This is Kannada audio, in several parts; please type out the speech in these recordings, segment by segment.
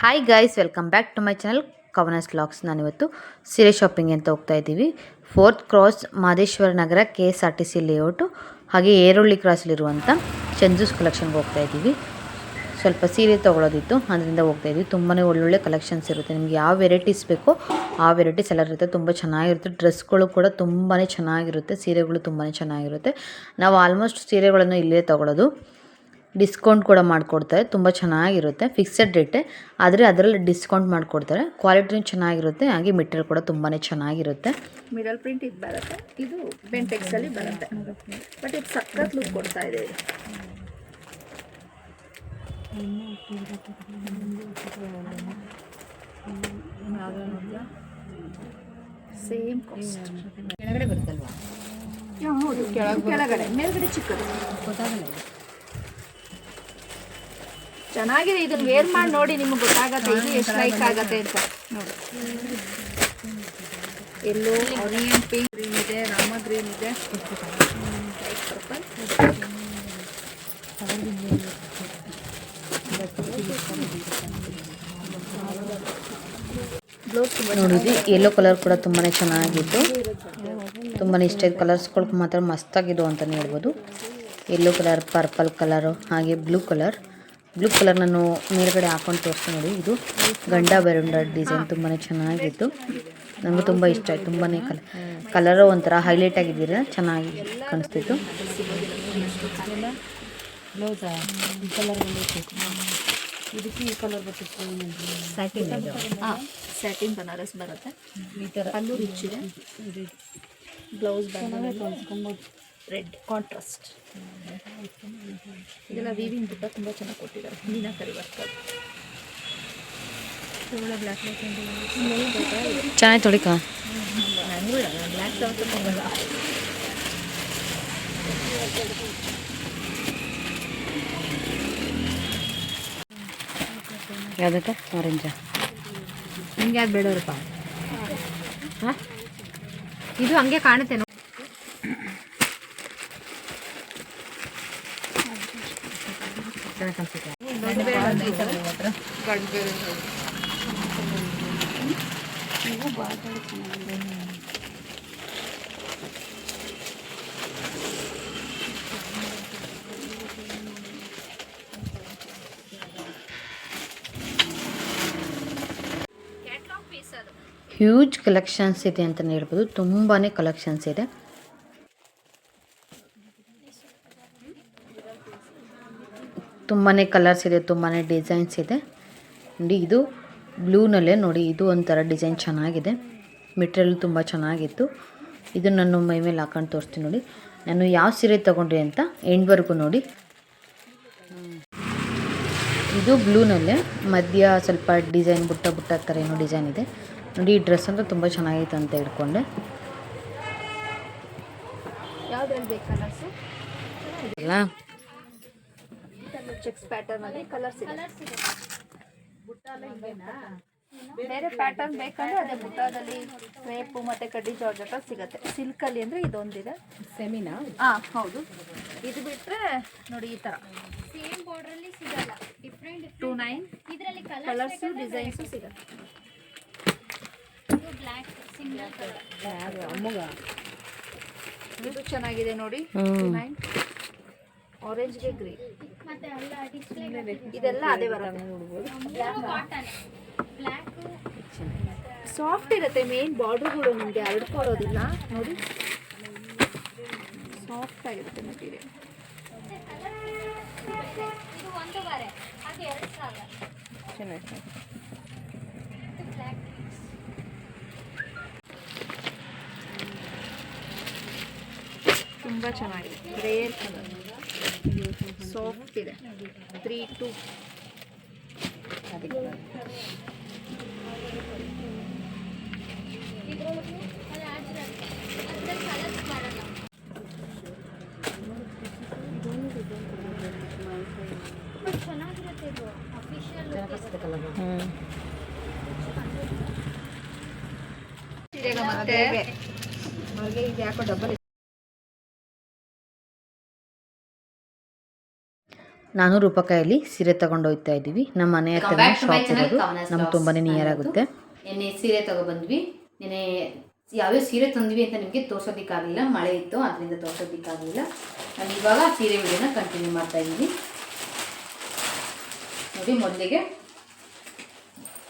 Hi guys welcome back to my channel Kavana's blogs ನಾನಿವತ್ತು ಸೀರೆ ಶಾಪಿಂಗ್ ಅಂತ ಹೋಗ್ತಾ ಇದ್ದೀವಿ. Fourth cross Madeshwara Nagar K S R T C layout ಹಾಗೆ ಏರೋಳ್ಳಿ ಕ್ರಾಸಲ್ಲಿರುವಂಥ ಚಂಜೂಸ್ ಕಲೆಕ್ಷನ್ಗೆ ಹೋಗ್ತಾ ಇದ್ದೀವಿ. ಸ್ವಲ್ಪ ಸೀರೆ ತೊಗೊಳೋದಿತ್ತು, ಅದರಿಂದ ಹೋಗ್ತಾ ಇದ್ವಿ ತುಂಬಾ ಒಳ್ಳೊಳ್ಳೆ ಕಲೆಕ್ಷನ್ಸ್ ಇರುತ್ತೆ. ನಿಮ್ಗೆ ಯಾವ ವೆರೈಟೀಸ್ ಬೇಕೋ ಆ ವೆರೈಟೀಸ್ ಎಲ್ಲ ಇರುತ್ತೆ ತುಂಬ ಚೆನ್ನಾಗಿರುತ್ತೆ. ಡ್ರೆಸ್ಗಳು ಕೂಡ ತುಂಬಾ ಚೆನ್ನಾಗಿರುತ್ತೆ. ಸೀರೆಗಳು ತುಂಬಾ ಚೆನ್ನಾಗಿರುತ್ತೆ. ನಾವು ಆಲ್ಮೋಸ್ಟ್ ಸೀರೆಗಳನ್ನು ಇಲ್ಲೇ ತೊಗೊಳೋದು. ಡಿಸ್ಕೌಂಟ್ ಕೂಡ ಮಾಡಿಕೊಡ್ತಾರೆ. ತುಂಬ ಚೆನ್ನಾಗಿರುತ್ತೆ ಫಿಕ್ಸೆಡ್ ರೇಟೆ ಆದರೆ ಅದರಲ್ಲಿ ಡಿಸ್ಕೌಂಟ್ ಮಾಡಿಕೊಡ್ತಾರೆ. ಕ್ವಾಲಿಟಿನೂ ಚೆನ್ನಾಗಿರುತ್ತೆ ಹಾಗೆ ಮೆಟೀರಿಯಲ್ ಕೂಡ ತುಂಬಾ ಚೆನ್ನಾಗಿರುತ್ತೆ. ಮಿಡಲ್ ಪ್ರಿಂಟ್ ಇದು ಬರುತ್ತೆ. ಇದು ಬೆಂಟೆಕ್ಸ್ ಅಲ್ಲಿ ಬರುತ್ತೆ. ಬಟ್ ಇದು ಸಖತ್ ಲುಕ್ ಕೊಡ್ತಾ ಇದೆ. ಸೇಮ್ ಕಾಸ್ಟ್ ಕೆಳಗಡೆ ಬರುತ್ತಲ್ವಾ? ಹೌದು ಕೆಳಗಡೆ. ಮೇಲ್ಗಡೆ ಚಿಕ್ಕದು. ಚೆನ್ನಾಗಿದೆ ಇದನ್ನ ವೇರ್ ಮಾಡಿ ನೋಡಿ ನಿಮ್ಗೆ ಗೊತ್ತಾಗತ್ತೆ ಇದು ಎಷ್ಟು ಲೈಕ್ ಆಗತ್ತೆ ಅಂತ. ನೋಡಿ. ಎಲ್ಲೋ ಆನಿಯನ್ ಪಿಂಕ್ ಇದೆ, ರಾಮ ಗ್ರೀನ್ ಇದೆ. ನೋಡಿದ್ವಿ ಯೆಲ್ಲೋ ಕಲರ್ ಕೂಡ ತುಂಬಾ ಚೆನ್ನಾಗಿತ್ತು ತುಂಬಾ ಇಷ್ಟ ಕಲರ್ಸ್ಗಳು ಮಾತ್ರ ಮಸ್ತಾಗಿದ್ದು ಅಂತಲೇ ಹೇಳ್ಬೋದು. ಯೆಲ್ಲೋ ಕಲರ್ ಪರ್ಪಲ್ ಕಲರು ಹಾಗೆ ಬ್ಲೂ ಕಲರ್ ಬ್ಲೂ ಕಲರ್ ನಾನು ಮೇಲ್ಗಡೆ ಹಾಕೊಂಡು ತೋರಿಸ್ತೀನಿ ನೋಡಿ. ಇದು ಗಂಡ ಬೆರಂಡ್ ಡಿಸೈನ್ ತುಂಬಾ ಚೆನ್ನಾಗಿತ್ತು. ನನಗೂ ತುಂಬ ಇಷ್ಟ ಆಯ್ತು. ತುಂಬಾ ಕಲರ್ ಕಲರು ಒಂಥರ ಹೈಲೈಟ್ ಆಗಿದ್ದೀರ ಚೆನ್ನಾಗಿ ಕಾಣಿಸ್ತಿತ್ತು. ಹಾಂ ಸ್ಯಾಟಿನ್ ಬನಾರಸ್ ಬರುತ್ತೆ. ಅಲ್ಲೂ ರಿಚ್ ಇದೆ ಬ್ಲೌಸ್ ರೆಡ್ ಕಾಂಟ್ರಾಸ್ಟ್. ಇದೆಲ್ಲ ವೀವಿಂಗ್ ಬುಟ್ಟ ತುಂಬ ಚೆನ್ನಾಗಿ ಕೊಟ್ಟಿದ್ದಾರೆ. ಮೀನಾಕರಿ ವರ್ಕ್ ಚೆನ್ನಾಗಿ ತೊಳಿಕ? ಬ್ಲ್ಯಾಕ್ ತಗೋಲ್ಲ ಯಾವುದಕ್ಕೆ? ಆರೆಂಜ ನಿಮ್ಗೆ ಯಾವ್ದು ಬೇಡವ್ರಪ್ಪ? ಹಾಂ? ಇದು ಹಂಗೆ ಕಾಣುತ್ತೆ ಹ್ಯೂಜ್ ಕಲೆಕ್ಷನ್ಸ್ ಇದೆ ಅಂತಲೇ ಹೇಳ್ಬೋದು. ತುಂಬಾ ಕಲೆಕ್ಷನ್ಸ್ ಇದೆ. ತುಂಬಾ ಕಲರ್ಸ್ ಇದೆ ತುಂಬಾ ಡಿಸೈನ್ಸ್ ಇದೆ. ನೋಡಿ ಇದು ಬ್ಲೂನಲ್ಲೇ ನೋಡಿ ಇದು ಒಂಥರ ಡಿಸೈನ್ ಚೆನ್ನಾಗಿದೆ. ಮೆಟೀರಿಯಲ್ ತುಂಬ ಚೆನ್ನಾಗಿತ್ತು. ಇದು ನಾನು ಮೈ ಮೇಲೆ ಹಾಕೊಂಡು ತೋರಿಸ್ತೀನಿ ನೋಡಿ. ನಾನು ಯಾವ ಸೀರೆ ತೊಗೊಂಡ್ರಿ ಅಂತ ಎಂಡ್ವರೆಗೂ ನೋಡಿ. ಇದು ಬ್ಲೂನಲ್ಲೇ ಮಧ್ಯ ಸ್ವಲ್ಪ ಡಿಸೈನ್ ಬುಟ್ಟ ಬುಟ್ಟ ಥರ ಏನೋ ಡಿಸೈನ್ ಇದೆ. ನೋಡಿ ಈ ಡ್ರೆಸ್ ಅಂತೂ ತುಂಬ ಚೆನ್ನಾಗಿತ್ತು ಅಂತ ಹಿಡ್ಕೊಂಡೆ ಯಾವ್ದ್ರಲ್ಲಿ ಬೇಕಲ್ಲ ಚೆಕ್ಸ್ ಪ್ಯಾಟರ್ನ್ ಅಲ್ಲಿ ಕಲರ್ಸ್ ಇದೆ. ಬೇರೆ ಪ್ಯಾಟರ್ನ್ ಬೇಕಂದ್ರೆ ಅದೇ ಬುಟ್ಟಾದಲ್ಲಿ ಕ್ರೇಪು ಮತ್ತೆ ಕಡ್ಡಿ ಜಾರ್ಜೆಟ್ ಸಿಗುತ್ತೆ. ಸಿಲ್ಕ್ ಅಲ್ಲಿ ಅಂದ್ರೆ ಇದೊಂದಿದೆ. ಸೆಮಿನಾ ಹಾ ಹೌದು. ಇದು ಬಿಟ್ರೆ ನೋಡಿ ಈ ತರ. ಸೇಮ್ ಬಾರ್ಡರ್ ಅಲ್ಲಿ ಸಿಗಲ್ಲ. ಡಿಫರೆಂಟ್ ಟೂ ನೈನ್ ಇದರಲ್ಲಿ ಕಲರ್ ಕಲರ್ಸ್ ಡಿಸೈನ್ಸ್ ಸಿಗುತ್ತೆ. ಇದು ಬ್ಲ್ಯಾಕ್ ಸಿಂಗಲ್ ಕಲರ್ ಇದು ಚೆನ್ನಾಗಿದೆ ನೋಡಿ. ಹ್ಮ್. ನೈನ್ ಆರೆಂಜ್ಗೆ ಡಿಸ್ಪ್ಲೇ ಇದೆಲ್ಲ ಅದೇ ಬರುತ್ತೆ. ಸಾಫ್ಟ್ ಇರುತ್ತೆ ಮೇನ್ ಬಾರ್ಡರ್ಗಳು ನಿಮಗೆ ಹರಡ್ಕೊಡೋದಿಲ್ಲ ನೋಡಿ. ಸಾಫ್ಟ್ ಆಗಿರುತ್ತೆ ಮೆಟೀರಿಯಲ್ ಇದು ಒಂದೂವರೆ ಅದು ಎರಡು ಸಾವಿರ ಇದು ಬ್ಲ್ಯಾಕ್ ತುಂಬ ಚೆನ್ನಾಗಿದೆ. ರೇರ್ ಕಲರ್ ಸಾಫ್ಟ್ ಇದೆ. ತ್ರೀ ಟು ಮತ್ತೆ ಯಾಕೋ ಆಡ್ಸಿರೋದು ನಾನ್ನೂರು ರೂಪಾಯಿಯಲ್ಲಿ ಸೀರೆ ತಗೊಂಡು ಹೋಗ್ತಾ ಇದ್ದೀವಿ. ನಮ್ಮ ಮನೆ ಹತ್ರ ಶಾಪ್ ಇರೋದು. ನಮ್ಗೆ ತುಂಬಾ ನಿಯರ್ ಆಗುತ್ತೆ. ನಿನ್ನೆ ಸೀರೆ ತಗೊಬಂದ್ವಿ. ನಿನ್ನೆ ಯಾವ್ಯಾವ ಸೀರೆ ತಂದ್ವಿ ಅಂತ ನಿಮಗೆ ತೋರ್ಸೋದಕ್ಕಾಗಲಿಲ್ಲ. ಮಳೆ ಇತ್ತು ಅದರಿಂದ ತೋರ್ಸೋದಕ್ಕಾಗಲಿಲ್ಲ. ನಾನು ಇವಾಗ ಸೀರೆ ವಿಡಿಯೋನ ಕಂಟಿನ್ಯೂ ಮಾಡ್ತಾ ಇದ್ದೀನಿ. ನೋಡಿ ಮೊದಲಿಗೆ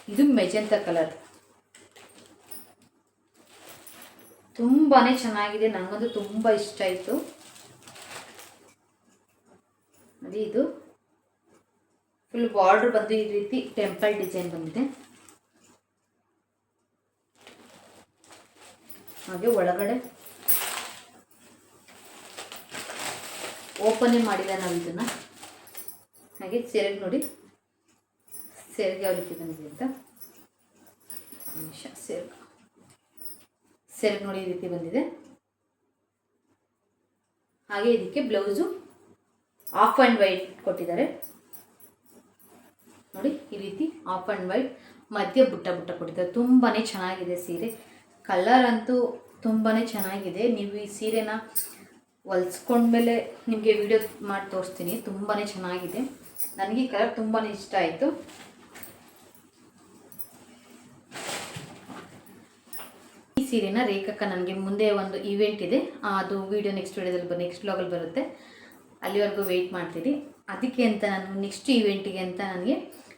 ಇದು ಮೆಜೆಂತ ಕಲರ್. ತುಂಬಾ ಚೆನ್ನಾಗಿದೆ. ನನಗಂತೂ ತುಂಬ ಇಷ್ಟ ಆಯಿತು. ನೋಡಿ ಇದು. ಫುಲ್ ಬಾರ್ಡ್ರ್ ಬಂದು ಈ ರೀತಿ ಟೆಂಪಲ್ ಡಿಸೈನ್ ಬಂದಿದೆ. ಹಾಗೆ ಒಳಗಡೆ ಓಪನೇ ಮಾಡಿಲ್ಲ ನಾವು ಇದನ್ನು. ಹಾಗೆ ಸೆರೆಗೆ ನೋಡಿ. ಸೆರೆಗೆ ಯಾವ ರೀತಿ ಬಂದಿದೆ ಅಂತ. ನಿಮಿಷ, ಸೆರಗು. ನೋಡಿ ಈ ರೀತಿ ಬಂದಿದೆ. ಹಾಗೆ ಇದಕ್ಕೆ ಬ್ಲೌಸು ಆಫ್ ಆ್ಯಂಡ್ ವೈಟ್ ಕೊಟ್ಟಿದ್ದಾರೆ. ನೋಡಿ, ಈ ರೀತಿ ಆಫ್ ಆ್ಯಂಡ್ ವೈಟ್ ಮಧ್ಯ ಬುಟ್ಟ ಬುಟ್ಟ ಕೊಟ್ಟಿದ್ದಾರೆ. ತುಂಬಾ ಚೆನ್ನಾಗಿದೆ ಸೀರೆ. ಕಲರ್ ಅಂತೂ ತುಂಬಾ ಚೆನ್ನಾಗಿದೆ. ನೀವು ಈ ಸೀರೆನ ಹೊಲ್ಸ್ಕೊಂಡ್ಮೇಲೆ ನಿಮಗೆ ವಿಡಿಯೋ ಮಾಡಿ ತೋರಿಸ್ತೀನಿ. ತುಂಬಾ ಚೆನ್ನಾಗಿದೆ. ನನಗೆ ಕಲರ್ ತುಂಬಾ ಇಷ್ಟ ಆಯಿತು. ಈ ಸೀರೆನ ರೇಖಕ್ಕ ನನಗೆ ಮುಂದೆ ಒಂದು ಇವೆಂಟ್ ಇದೆ. ಅದು ವಿಡಿಯೋ ನೆಕ್ಸ್ಟ್ ವಿಡಿಯೋದಲ್ಲಿ ನೆಕ್ಸ್ಟ್ ಬ್ಲಾಗಲ್ಲಿ ಬರುತ್ತೆ. ಅಲ್ಲಿವರೆಗೂ ವೆಯ್ಟ್ ಮಾಡ್ತೀರಿ. ಅದಕ್ಕೆ ಅಂತ ನಾನು ನೆಕ್ಸ್ಟ್ ಈವೆಂಟಿಗೆ ಅಂತ ನನಗೆ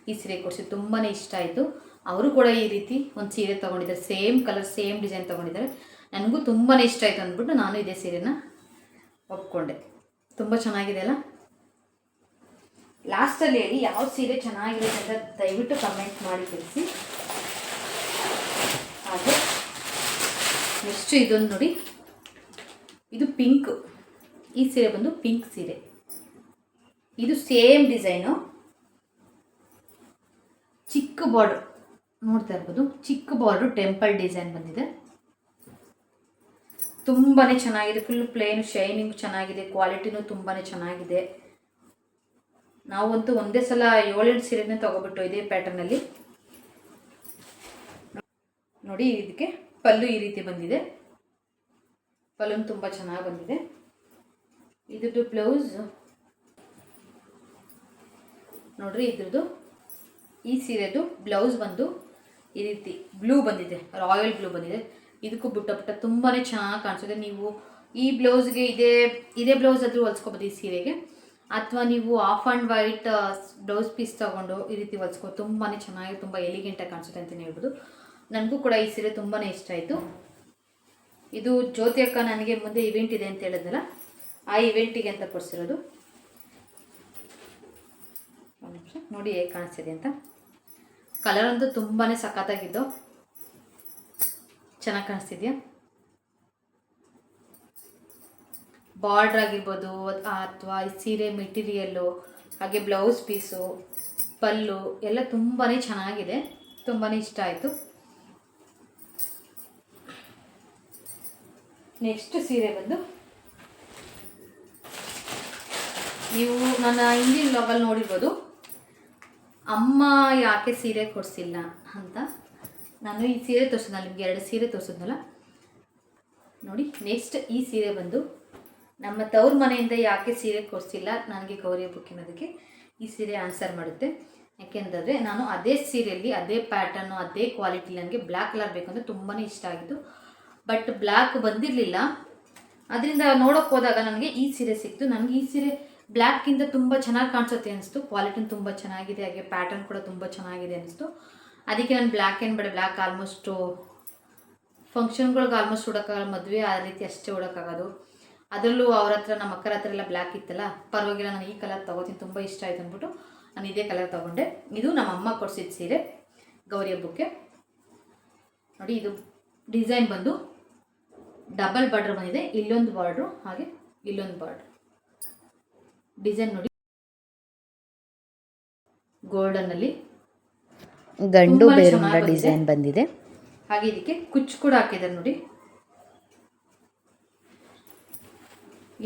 ಈ ಸೀರೆ ಕೊಡಿಸಿ ತುಂಬಾ ಇಷ್ಟ ಆಯಿತು. ಅವರು ಕೂಡ ಈ ರೀತಿ ಒಂದು ಸೀರೆ ತೊಗೊಂಡಿದ್ದಾರೆ. ಸೇಮ್ ಕಲರ್ ಸೇಮ್ ಡಿಸೈನ್ ತೊಗೊಂಡಿದ್ದಾರೆ. ನನಗೂ ತುಂಬಾ ಇಷ್ಟ ಆಯಿತು ಅಂದ್ಬಿಟ್ಟು ನಾನು ಇದೇ ಸೀರೆನ ಒಪ್ಕೊಂಡೆ. ತುಂಬ ಚೆನ್ನಾಗಿದೆ ಅಲ್ಲ? ಲಾಸ್ಟಲ್ಲಿ ಹೇಳಿ ಯಾವ ಸೀರೆ ಚೆನ್ನಾಗಿದೆ ಅಂತ ದಯವಿಟ್ಟು ಕಮೆಂಟ್ ಮಾಡಿ ತಿಳಿಸಿ. ಹಾಗೆ ನೆಕ್ಸ್ಟ್ ಇದೊಂದು ನೋಡಿ. ಇದು ಪಿಂಕ್ ಈ ಸೀರೆ ಬಂದು ಪಿಂಕ್ ಸೀರೆ. ಇದು ಸೇಮ್ ಡಿಸೈನು ಚಿಕ್ಕ ಬಾರ್ಡರ್ ನೋಡ್ತಾ ಇರ್ಬೋದು, ಚಿಕ್ಕ ಬಾರ್ಡ್ರು ಟೆಂಪಲ್ ಡಿಸೈನ್ ಬಂದಿದೆ. ತುಂಬಾ ಚೆನ್ನಾಗಿದೆ ಫುಲ್ ಪ್ಲೇನ್ ಶೈನಿಂಗ್ ಚೆನ್ನಾಗಿದೆ ಕ್ವಾಲಿಟಿನೂ ತುಂಬಾ ಚೆನ್ನಾಗಿದೆ. ನಾವಂತೂ ಒಂದೇ ಸಲ ಏಳೆಂಟು ಸೀರೆನೇ ತಗೊಬಿಟ್ಟು ಇದೇ ಪ್ಯಾಟರ್ನಲ್ಲಿ ನೋಡಿ, ಇದಕ್ಕೆ ಪಲ್ಲು ಈ ರೀತಿ ಬಂದಿದೆ. ಪಲ್ಲು ತುಂಬ ಚೆನ್ನಾಗಿ ಬಂದಿದೆ. ಇದ್ರದ್ದು ಬ್ಲೌಸ್ ನೋಡ್ರಿ ಇದ್ರದ್ದು ಈ ಸೀರೆದು ಬ್ಲೌಸ್ ಬಂದು ಈ ರೀತಿ ಬ್ಲೂ ಬಂದಿದೆ ರಾಯಲ್ ಬ್ಲೂ ಬಂದಿದೆ. ಇದಕ್ಕೂ ಬುಟ್ಟ ಪುಟ್ಟ ತುಂಬಾ ಚೆನ್ನಾಗಿ ಕಾಣಿಸುತ್ತೆ. ನೀವು ಈ ಬ್ಲೌಸ್ಗೆ ಇದೇ ಇದೇ ಬ್ಲೌಸ್ ಆದರೂ ಹೊಲ್ಸ್ಕೊಬೋದು ಈ ಸೀರೆಗೆ. ಅಥವಾ ನೀವು off and white blouse piece ತೊಗೊಂಡು ಈ ರೀತಿ ಹೊಲ್ಸ್ಕೋ ತುಂಬಾ ಚೆನ್ನಾಗಿ, ತುಂಬ ಎಲಿಗೆಂಟಾಗಿ ಕಾಣಿಸುತ್ತೆ ಅಂತಲೇ ಹೇಳ್ಬೋದು. ನನಗೂ ಕೂಡ ಈ ಸೀರೆ ತುಂಬಾ ಇಷ್ಟ ಆಯಿತು. ಇದು ಜ್ಯೋತಿ ಅಕ್ಕ ನನಗೆ ಮುಂದೆ ಇವೆಂಟ್ ಇದೆ ಅಂತ ಹೇಳಿದ್ನಲ್ಲ ಆ ಇವೆಂಟಿಗೆ ಅಂತ ಕೊಡಿಸಿರೋದು. ಒಂದು ನಿಮಿಷ, ನೋಡಿ ಹೇಗೆ ಕಾಣಿಸ್ತಿದೆ ಅಂತ. ಕಲರ್ ಅಂತೂ ತುಂಬಾ ಸಖತ್ತಾಗಿದ್ದು. ಚೆನ್ನಾಗಿ ಕಾಣಿಸ್ತಿದ್ಯಾ? ಬಾರ್ಡ್ರ್ ಆಗಿರ್ಬೋದು, ಅಥವಾ ಸೀರೆ ಮೆಟೀರಿಯಲ್ಲು ಹಾಗೆ ಬ್ಲೌಸ್ ಪೀಸು ಪಲ್ಲು, ಎಲ್ಲ ತುಂಬಾ ಚೆನ್ನಾಗಿದೆ. ತುಂಬಾ ಇಷ್ಟ ಆಯಿತು. ನೆಕ್ಸ್ಟ್ ಸೀರೆ ಬಂದು ನೀವು ನನ್ನ ಹಿಂದಿನ ಬ್ಲಾಗಲ್ಲಿ ನೋಡಿರ್ಬೋದು, ಅಮ್ಮ ಯಾಕೆ ಸೀರೆ ಕೊಡಿಸಿಲ್ಲ ಅಂತ? ನಾನು ಈ ಸೀರೆ ತೋರಿಸಿದ್ನಲ್ಲ, ನಿಮ್ಗೆ ಎರಡು ಸೀರೆ ತೋರಿಸಿದ್ನಲ್ಲ? ನೋಡಿ ನೆಕ್ಸ್ಟ್ ಈ ಸೀರೆ ಬಂದು, ನಮ್ಮ ತವ್ರ ಮನೆಯಿಂದ ಯಾಕೆ ಸೀರೆ ಕೊಡಿಸಿಲ್ಲ? ನನಗೆ ಗೌರಿ ಹಬ್ಬಕ್ಕೆ ಅನ್ನೋದಕ್ಕೆ ಈ ಸೀರೆ ಆನ್ಸರ್ ಮಾಡುತ್ತೆ. ಯಾಕೆಂದರೆ ನಾನು ಅದೇ ಸೀರೆಯಲ್ಲಿ ಅದೇ ಪ್ಯಾಟರ್ನು ಅದೇ ಕ್ವಾಲಿಟಿ ನನಗೆ ಬ್ಲ್ಯಾಕ್ ಕಲರ್ ಬೇಕಂದ್ರೆ ತುಂಬಾ ಇಷ್ಟ ಆಗಿತ್ತು ಬಟ್ ಬ್ಲ್ಯಾಕ್ ಬಂದಿರಲಿಲ್ಲ. ಅದರಿಂದ ನೋಡೋಕೆ ಹೋದಾಗ ನನಗೆ ಈ ಸೀರೆ ಸಿಕ್ತು. ನನಗೆ ಈ ಸೀರೆ ಬ್ಲ್ಯಾಕ್ಗಿಂತ ತುಂಬ ಚೆನ್ನಾಗಿ ಕಾಣಿಸುತ್ತೆ ಅನಿಸ್ತು. ಕ್ವಾಲಿಟಿನ ತುಂಬ ಚೆನ್ನಾಗಿದೆ. ಹಾಗೆ ಪ್ಯಾಟರ್ನ್ ಕೂಡ ತುಂಬ ಚೆನ್ನಾಗಿದೆ ಅನಿಸ್ತು. ಅದಕ್ಕೆ ನಾನು ಬ್ಲ್ಯಾಕ್ ಏನು ಬೇಡ. ಬ್ಲ್ಯಾಕ್ ಆಲ್ಮೋಸ್ಟು ಫಂಕ್ಷನ್ಗಳಿಗೆ ಆಲ್ಮೋಸ್ಟ್ ಉಡೋಕ್ಕಾಗಲ್ಲ. ಮದುವೆ ಆ ರೀತಿ ಅಷ್ಟೇ ಉಡೋಕ್ಕಾಗೋದು. ಅದರಲ್ಲೂ ಅವ್ರ ಹತ್ರ, ನಮ್ಮ ಅಕ್ಕರ ಹತ್ರ ಎಲ್ಲ ಬ್ಲ್ಯಾಕ್ ಇತ್ತಲ್ಲ? ಪರವಾಗಿಲ್ಲ, ನಾನು ಈ ಕಲರ್ ತೊಗೋತೀನಿ. ತುಂಬ ಇಷ್ಟ ಆಯ್ತು ಅಂದ್ಬಿಟ್ಟು ನಾನು ಇದೇ ಕಲರ್ ತೊಗೊಂಡೆ. ಇದು ನಮ್ಮ ಅಮ್ಮ ಕೊಡಿಸಿದ ಸೀರೆ. ಗೌರಿ ಹಬ್ಬಕ್ಕೆ. ನೋಡಿ, ಇದು ಡಿಸೈನ್ ಬಂದು ಡಬಲ್ ಬಾರ್ಡ್ರ್ ಬಂದಿದೆ. ಇಲ್ಲೊಂದು ಬಾರ್ಡ್ರು ಹಾಗೆ ಇಲ್ಲೊಂದು ಬಾರ್ಡ್ರ್ ಡಿಸೈನ್ ನೋಡಿ. ಗೋಲ್ಡನ್ ಅಲ್ಲಿ ಗಂಡು ಬೇರುಂಡ ಡಿಸೈನ್ ಬಂದಿದೆ. ಹಾಗೆ ಇದಕ್ಕೆ ಕುಚ್ಚು ಕೂಡ ಹಾಕಿದ್ದಾರೆ ನೋಡಿ.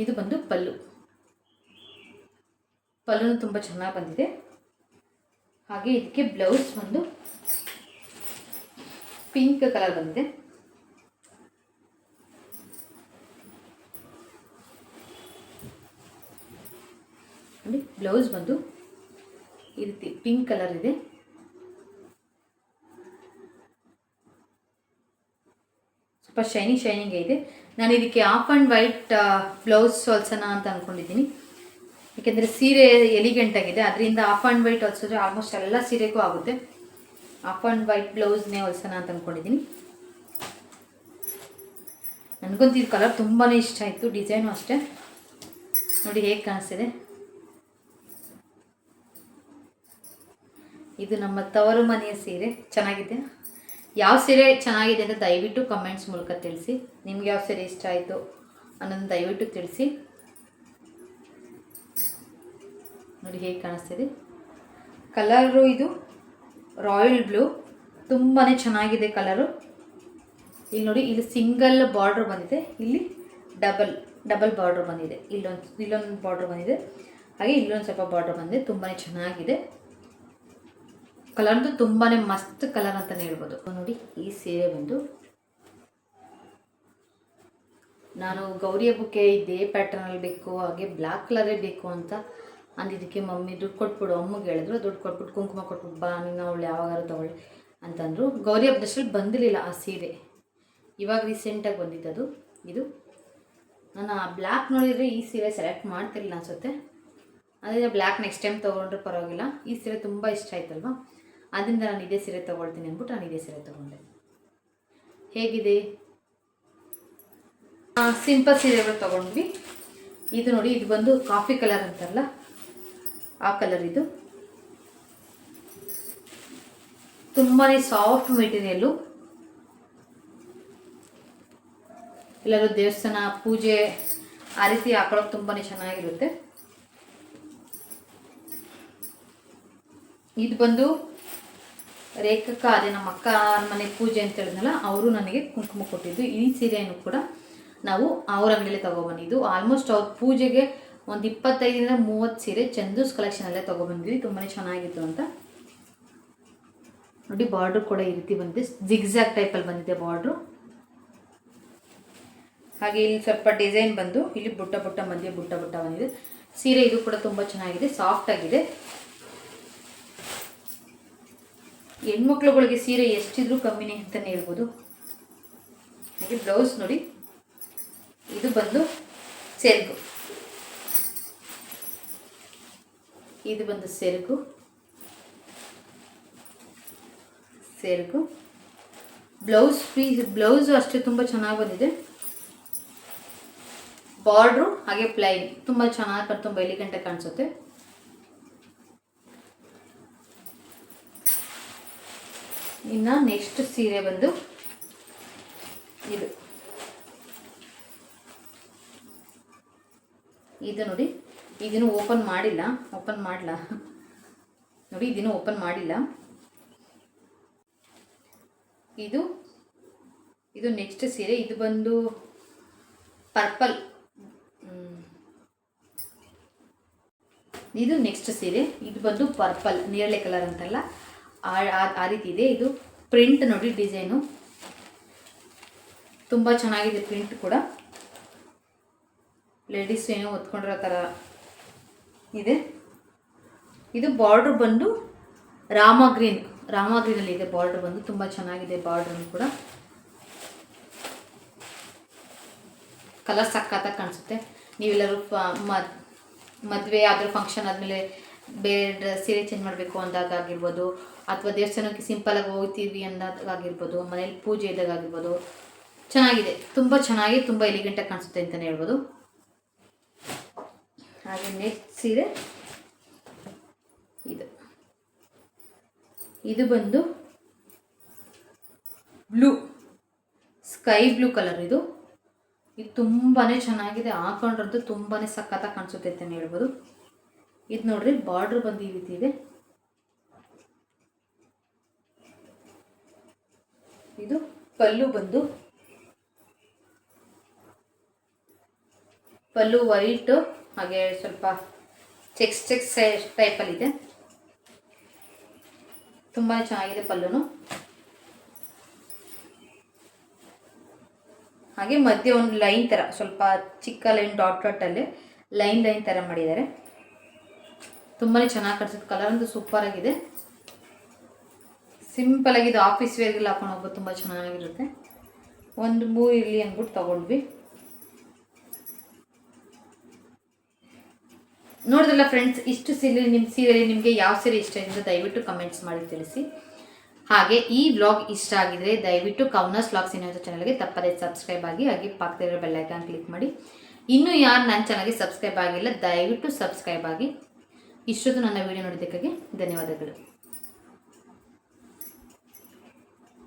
ಇದು ಬಂದು ಪಲ್ಲು. ಪಲ್ಲುನು ತುಂಬ ಚೆನ್ನಾಗಿ ಬಂದಿದೆ. ಹಾಗೆ ಇದಕ್ಕೆ ಬ್ಲೌಸ್ ಒಂದು ಪಿಂಕ್ ಕಲರ್ ಬಂದಿದೆ. ನೋಡಿ ಬ್ಲೌಸ್ ಬಂದು ಈ ರೀತಿ ಪಿಂಕ್ ಕಲರ್ ಇದೆ. ಸ್ವಲ್ಪ ಶೈನಿಂಗ್ ಶೈನಿಂಗ್ ಇದೆ. ನಾನು ಇದಕ್ಕೆ ಆಫ್ ಆ್ಯಂಡ್ ವೈಟ್ ಬ್ಲೌಸ್ ಹೊಲ್ಸೋಣ ಅಂತ ಅಂದ್ಕೊಂಡಿದ್ದೀನಿ ಯಾಕೆಂದರೆ ಸೀರೆ ಎಲಿಗೆಂಟ್ ಆಗಿದೆ. ಅದರಿಂದ ಆಫ್ ಆ್ಯಂಡ್ ವೈಟ್ ಹೊಲ್ಸಿದ್ರೆ ಆಲ್ಮೋಸ್ಟ್ ಎಲ್ಲ ಸೀರೆಗೂ ಆಗುತ್ತೆ. ಆಫ್ ಆ್ಯಂಡ್ ವೈಟ್ ಬ್ಲೌಸ್ನೇ ಹೊಲ್ಸೋಣ ಅಂತ ಅಂದ್ಕೊಂಡಿದ್ದೀನಿ ನನಗಂತೂ ಇದು ಕಲರ್ ತುಂಬಾ ಇಷ್ಟ ಆಯಿತು. ಡಿಸೈನು ಅಷ್ಟೇ. ನೋಡಿ, ಹೇಗೆ ಕಾಣಿಸ್ತಿದೆ. ಇದು ನಮ್ಮ ತವರು ಮನೆಯ ಸೀರೆ. ಚೆನ್ನಾಗಿದೆ? ಯಾವ ಸೀರೆ ಚೆನ್ನಾಗಿದೆ ಅಂತ ದಯವಿಟ್ಟು ಕಮೆಂಟ್ಸ್ ಮೂಲಕ ತಿಳಿಸಿ. ನಿಮ್ಗೆ ಯಾವ ಸೀರೆ ಇಷ್ಟ ಆಯಿತು ಅನ್ನೋದನ್ನು ದಯವಿಟ್ಟು ತಿಳಿಸಿ. ನೋಡಿ ಹೇಗೆ ಕಾಣಿಸ್ತಿದೆ. ಕಲರು ಇದು ರಾಯಲ್ ಬ್ಲೂ. ತುಂಬಾ ಚೆನ್ನಾಗಿದೆ ಕಲರು. ಇಲ್ಲಿ ನೋಡಿ, ಇಲ್ಲಿ ಸಿಂಗಲ್ ಬಾರ್ಡ್ರ್ ಬಂದಿದೆ. ಇಲ್ಲಿ ಡಬಲ್ ಡಬಲ್ ಬಾರ್ಡ್ರ್ ಬಂದಿದೆ. ಇಲ್ಲೊಂದು ಇಲ್ಲೊಂದು ಬಾರ್ಡ್ರ್ ಬಂದಿದೆ. ಹಾಗೆ ಇಲ್ಲೊಂದು ಸ್ವಲ್ಪ ಬಾರ್ಡ್ರ್ ಬಂದಿದೆ. ತುಂಬಾ ಚೆನ್ನಾಗಿದೆ. ಕಲರ್ದು ತುಂಬಾ ಮಸ್ತ್ ಕಲರ್ ಅಂತಲೇ ಹೇಳ್ಬೋದು. ನೋಡಿ, ಈ ಸೀರೆ ಬಂದು ನಾನು ಗೌರಿ ಹಬ್ಬಕ್ಕೆ ಇದೇ ಪ್ಯಾಟರ್ನಲ್ಲಿ ಬೇಕು, ಹಾಗೆ ಬ್ಲ್ಯಾಕ್ ಕಲರೇ ಬೇಕು ಅಂತ ಅಂದಿದ್ದಕ್ಕೆ ಮಮ್ಮಿ ದುಡ್ಡು ಕೊಟ್ಬಿಡು, ಅಮ್ಮಗೆ ಹೇಳಿದ್ರು, ದುಡ್ಡು ಕೊಟ್ಬಿಟ್ಟು, ಕುಂಕುಮ ಕೊಟ್ಬಿಟ್ಟು ಬಾ, ನೀನು ಅವಳು ಯಾವಾಗಾರು ತೊಗೊಳ್ಳಿ ಅಂತಂದರು. ಗೌರಿ ಹಬ್ಬದಷ್ಟರಲ್ಲಿ ಬಂದಿರಲಿಲ್ಲ ಆ ಸೀರೆ. ಇವಾಗ ರೀಸೆಂಟಾಗಿ ಬಂದಿದ್ದದು ಇದು ನಾನು ಆ ಬ್ಲ್ಯಾಕ್ ನೋಡಿದರೆ ಈ ಸೀರೆ ಸೆಲೆಕ್ಟ್ ಮಾಡ್ತಿರಲಿಲ್ಲ ಅನಿಸುತ್ತೆ. ಅದೇ ಬ್ಲ್ಯಾಕ್ ನೆಕ್ಸ್ಟ್ ಟೈಮ್ ತೊಗೊಂಡ್ರೆ ಪರವಾಗಿಲ್ಲ. ಈ ಸೀರೆ ತುಂಬ ಇಷ್ಟ ಆಯ್ತಲ್ವಾ? ಆದ್ದರಿಂದ ನಾನು ಇದೇ ಸೀರೆ ತೊಗೊಳ್ತೀನಿ ಅಂದ್ಬಿಟ್ಟು ನಾನು ಇದೇ ಸೀರೆ ತೊಗೊಂಡೆ. ಹೇಗಿದೆ? ಸಿಂಪಲ್ ಸೀರೆಗಳು ತೊಗೊಂಡ್ವಿ. ಇದು ನೋಡಿ, ಇದು ಬಂದು ಕಾಫಿ ಕಲರ್ ಅಂತಾರಲ್ಲ, ಆ ಕಲರ್ ಇದು. ತುಂಬಾ ಸಾಫ್ಟ್ ಮೆಟೀರಿಯಲ್ಲು ಎಲ್ಲರೂ ದೇವಸ್ಥಾನ, ಪೂಜೆ, ಆ ರೀತಿ ಹಾಕೊಳ್ಳೋಕೆ ತುಂಬಾ ಚೆನ್ನಾಗಿರುತ್ತೆ. ಇದು ಬಂದು ರೇಖಕ್ಕ ಅದೇ ನಮ್ಮ ಅಕ್ಕ ಮನೆ ಪೂಜೆ ಅಂತ ಹೇಳಿದ್ನಲ್ಲ, ಅವರು ನನಗೆ ಕುಂಕುಮ ಕೊಟ್ಟಿದ್ದು. ಈ ಸೀರೆಯನ್ನು ಕೂಡ ನಾವು ಅವ್ರ ಅಂಗಡಿಯಲ್ಲೇ ತೊಗೊಬಂದಿದ್ದು ಆಲ್ಮೋಸ್ಟ್ ಅವ್ರ ಪೂಜೆಗೆ ಒಂದು ಇಪ್ಪತ್ತೈದರಿಂದ ಮೂವತ್ತು ಸೀರೆ ಚಂದೂಸ್ ಕಲೆಕ್ಷನಲ್ಲೇ ತೊಗೊಬಂದಿದ್ವಿ ತುಂಬಾ ಚೆನ್ನಾಗಿತ್ತು ಅಂತ. ನೋಡಿ ಬಾರ್ಡ್ರ್ ಕೂಡ ಈ ರೀತಿ ಬಂದಿದೆ. ಜಿಗ್ಜಾಗ್ ಟೈಪಲ್ಲಿ ಬಂದಿದೆ ಬಾರ್ಡ್ರು ಹಾಗೆ ಇಲ್ಲಿ ಸ್ವಲ್ಪ ಡಿಸೈನ್ ಬಂದು, ಇಲ್ಲಿ ಬುಟ್ಟ ಬುಟ್ಟ ಮಧ್ಯೆ ಬುಟ್ಟ ಬುಟ್ಟ ಬಂದಿದೆ. ಸೀರೆ ಇದು ಕೂಡ ತುಂಬ ಚೆನ್ನಾಗಿದೆ ಸಾಫ್ಟ್ ಆಗಿದೆ. ಹೆಣ್ಮಕ್ಳುಗಳಿಗೆ ಸೀರೆ ಎಷ್ಟಿದ್ರೂ ಕಮ್ಮಿನೇ ಅಂತಲೇ ಹೇಳ್ಬೋದು. ಹಾಗೆ ಬ್ಲೌಸ್ ನೋಡಿ. ಇದು ಬಂದು ಸೆರಗು. ಇದು ಬಂದು ಸೆರಗು. ಸೆರಗು. ಬ್ಲೌಸ್ ಪೀಸ್ ಬ್ಲೌಸು ಅಷ್ಟೇ ತುಂಬ ಚೆನ್ನಾಗಿ ಬಂದಿದೆ. ಬಾರ್ಡ್ರು ಹಾಗೆ ಪ್ಲೈನ್ ತುಂಬ ಚೆನ್ನಾಗಿ ತುಂಬ ಎಲಿಗೆಂಟ ಕಾಣಿಸುತ್ತೆ. ಇನ್ನು ನೆಕ್ಸ್ಟ್ ಸೀರೆ ಬಂದು ಇದು. ಇದು ನೋಡಿ, ಇದನ್ನು ಓಪನ್ ಮಾಡಿಲ್ಲ ಓಪನ್ ಮಾಡಲ. ನೋಡಿ, ಇದನ್ನು ಓಪನ್ ಮಾಡಿಲ್ಲ. ಇದು ಇದು ನೆಕ್ಸ್ಟ್ ಸೀರೆ, ಇದು ಬಂದು ಪರ್ಪಲ್ ಇದು ನೆಕ್ಸ್ಟ್ ಸೀರೆ, ಇದು ಬಂದು ಪರ್ಪಲ್ ನೇರಳೆ ಕಲರ್ ಅಂತಲ್ಲ. ಆ ರೀತಿ ಇದೆ. ಇದು ಪ್ರಿಂಟ್ ನೋಡಿ ಡಿಸೈನು ತುಂಬ ಚೆನ್ನಾಗಿದೆ ಪ್ರಿಂಟ್ ಕೂಡ. ಲೇಡೀಸ್ ಏನೋ ಹೊತ್ಕೊಂಡಿರೋ ಥರ ಇದೆ. ಇದು ಬಾರ್ಡ್ರ್ ಬಂದು ರಾಮ ಗ್ರೀನ್ ರಾಮ ಗ್ರೀನಲ್ಲಿ ಇದೆ ಬಾರ್ಡ್ರ್ ಬಂದು. ತುಂಬ ಚೆನ್ನಾಗಿದೆ ಬಾರ್ಡ್ರನ್ನು ಕೂಡ. ಕಲರ್ ಸಕ್ಕತ್ತಾಗಿ ಕಾಣಿಸುತ್ತೆ. ನೀವೆಲ್ಲರೂ ಮದುವೆ ಯಾವ್ದಾದ್ರು ಫಂಕ್ಷನ್ ಆದಮೇಲೆ ಬೇರೆ ಡ್ರೆಸ್ ಸೀರೆ ಚೇಂಜ್ ಮಾಡಬೇಕು ಅಂದಾಗ ಆಗಿರ್ಬೋದು ಅಥವಾ ದೇವಸ್ಥಾನಕ್ಕೆ ಸಿಂಪಲಾಗಿ ಹೋಗ್ತೀವಿ ಅಂದಾಗ ಆಗಿರ್ಬೋದು ಮನೇಲಿ ಪೂಜೆ ಇದ್ದಾಗ ಆಗಿರ್ಬೋದು ಚೆನ್ನಾಗಿದೆ. ತುಂಬ ಚೆನ್ನಾಗಿ, ತುಂಬ ಎಲಿಗೆಂಟಾಗಿ ಕಾಣಿಸುತ್ತೆ ಅಂತಲೇ ಹೇಳ್ಬೋದು. ಹಾಗೆ ನೆಕ್ಸ್ಟ್ ಸೀರೆ. ಇದು. ಇದು ಬಂದು ಬ್ಲೂ, ಸ್ಕೈ ಬ್ಲೂ ಕಲರ್ ಇದು. ಇದು ತುಂಬಾ ಚೆನ್ನಾಗಿದೆ, ಹಾಕೊಂಡ್ರದ್ದು ತುಂಬಾ ಸಖತ್ತಾಗಿ ಕಾಣಿಸುತ್ತೆ ಅಂತಲೇ ಹೇಳ್ಬೋದು. ಇದು ನೋಡ್ರಿ, ಬಾರ್ಡ್ರ್ ಬಂದು ಈ ರೀತಿ ಇದೆ. ಇದು ಪಲ್ಲು ಬಂದು ಪಲ್ಲು ವೈಟು, ಹಾಗೆ ಸ್ವಲ್ಪ ಚೆಕ್ಸ್ ಚೆಕ್ಸ್ ಟೈಪಲ್ಲಿದೆ. ತುಂಬಾ ಚೆನ್ನಾಗಿದೆ ಪಲ್ಲುನು ಹಾಗೆ ಮಧ್ಯೆ ಒಂದು ಲೈನ್ ಥರ ಸ್ವಲ್ಪ ಚಿಕ್ಕ ಲೈನ್, ಡಾಟ್ ಡಾಟಲ್ಲಿ ಲೈನ್ ಲೈನ್ ಥರ ಮಾಡಿದ್ದಾರೆ. ತುಂಬಾ ಚೆನ್ನಾಗಿ ಕಾಣಿಸುತ್ತೆ, ಕಲರ್ ಅಂತೂ ಸೂಪರ್ ಆಗಿದೆ ಆಗಿ ಇದು ಆಫೀಸ್ ವೇರ್ಗೆಲ್ಲ ಹಾಕೊಂಡು ಹೋಗ್ಬೋದು, ತುಂಬ ಚೆನ್ನಾಗಿರುತ್ತೆ. ಒಂದು ಮೂರು ಇರಲಿ ಅಂದ್ಬಿಟ್ಟು ತಗೊಂಡ್ವಿ. ನೋಡಿದ್ರಲ್ಲ ಫ್ರೆಂಡ್ಸ್ ಇಷ್ಟು ಸೀರೆ ನಿಮ್ಮ ಸೀರೆ, ನಿಮಗೆ ಯಾವ ಸೀರೆ ಇಷ್ಟ ಎಂದು ದಯವಿಟ್ಟು ಕಮೆಂಟ್ಸ್ ಮಾಡಿ ತಿಳಿಸಿ. ಹಾಗೆ ಈ ವ್ಲಾಗ್ ಇಷ್ಟ ಆಗಿದ್ರೆ ದಯವಿಟ್ಟು ಕೌನಸ್ ವ್ಲಾಗ್ಸ್ ಇನ್ನೊಂದು ಚಾನಲ್ಗೆ ತಪ್ಪದೇ ಸಬ್ಸ್ಕ್ರೈಬ್ ಆಗಿ, ಹಾಗೆ ಪಕ್ಕದಲ್ಲಿರೋ ಬೆಲ್ಲೈಕಾನ್ ಕ್ಲಿಕ್ ಮಾಡಿ. ಇನ್ನೂ ಯಾರು ನನ್ನ ಚಾನಲ್ಗೆ ಸಬ್ಸ್ಕ್ರೈಬ್ ಆಗಿಲ್ಲ, ದಯವಿಟ್ಟು ಸಬ್ಸ್ಕ್ರೈಬ್ ಆಗಿ. ಇಷ್ಟೊತ್ತು ನನ್ನ ವಿಡಿಯೋ ನೋಡಿದ್ದಕ್ಕಾಗಿ ಧನ್ಯವಾದಗಳು.